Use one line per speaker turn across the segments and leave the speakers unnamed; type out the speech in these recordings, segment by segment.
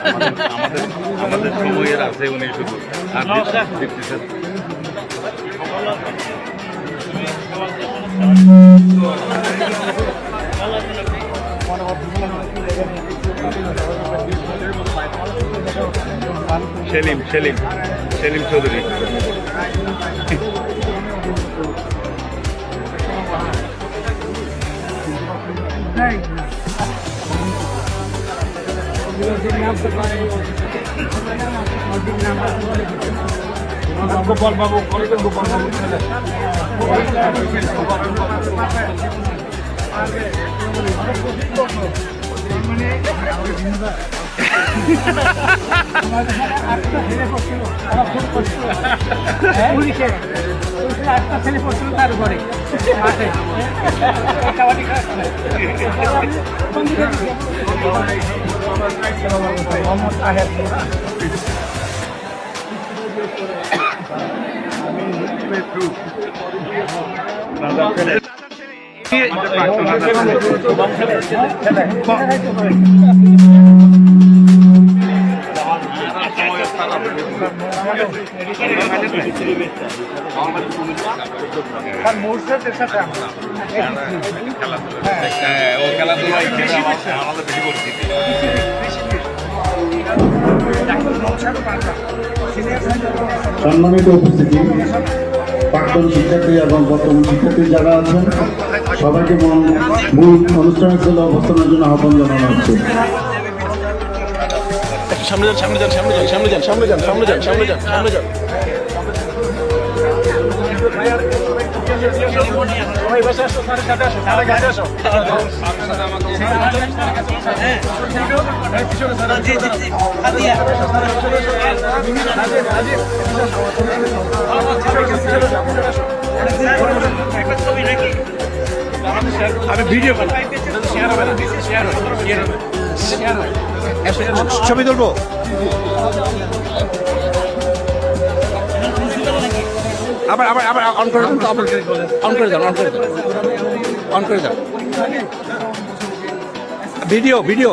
আমাদের আমাদের সময়ের আছে উনি শুধু। আর দীপ্তি সেলিম সেলিম সেলিম চৌধুরী।
গোপাল বাবু গোপাল বাবু ছেলে
আটটা ছেলে পড়ছিল ফোন
করছিল পুলিশে পুলিশের আটটা ছেলে পড়ছিল
সম্মানিত উপস্থিতি প্রাক্তন শিক্ষার্থী এবং বর্তমান শিক্ষার্থী যারা আছেন সবাইকে মূল মূল অনুষ্ঠানের স্থলে অবস্থানের জন্য আহ্বান জানানো হচ্ছে।
সামনে যান সামনে যান সামনে যান সামনে যান সামনে যান সামনে যান সামনে যান সামনে যান। আমি ভিডিও শেয়ার হবে না শেয়ার হবে শেয়ার হবে শেয়ার হবে। ছবি তুলবো? আবার আবার আবার অন করে দেন অন করে দেন অন করে দেন অন করে দেন ভিডিও ভিডিও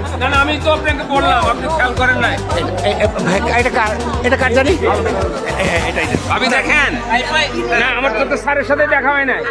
না না আমি তো আপনাকে বললাম আপনি খেয়াল করেন নাই।
এটা কার এটা কার জানি?
আপনি দেখেন। না আমার তো স্যারের সাথে দেখা হয় নাই।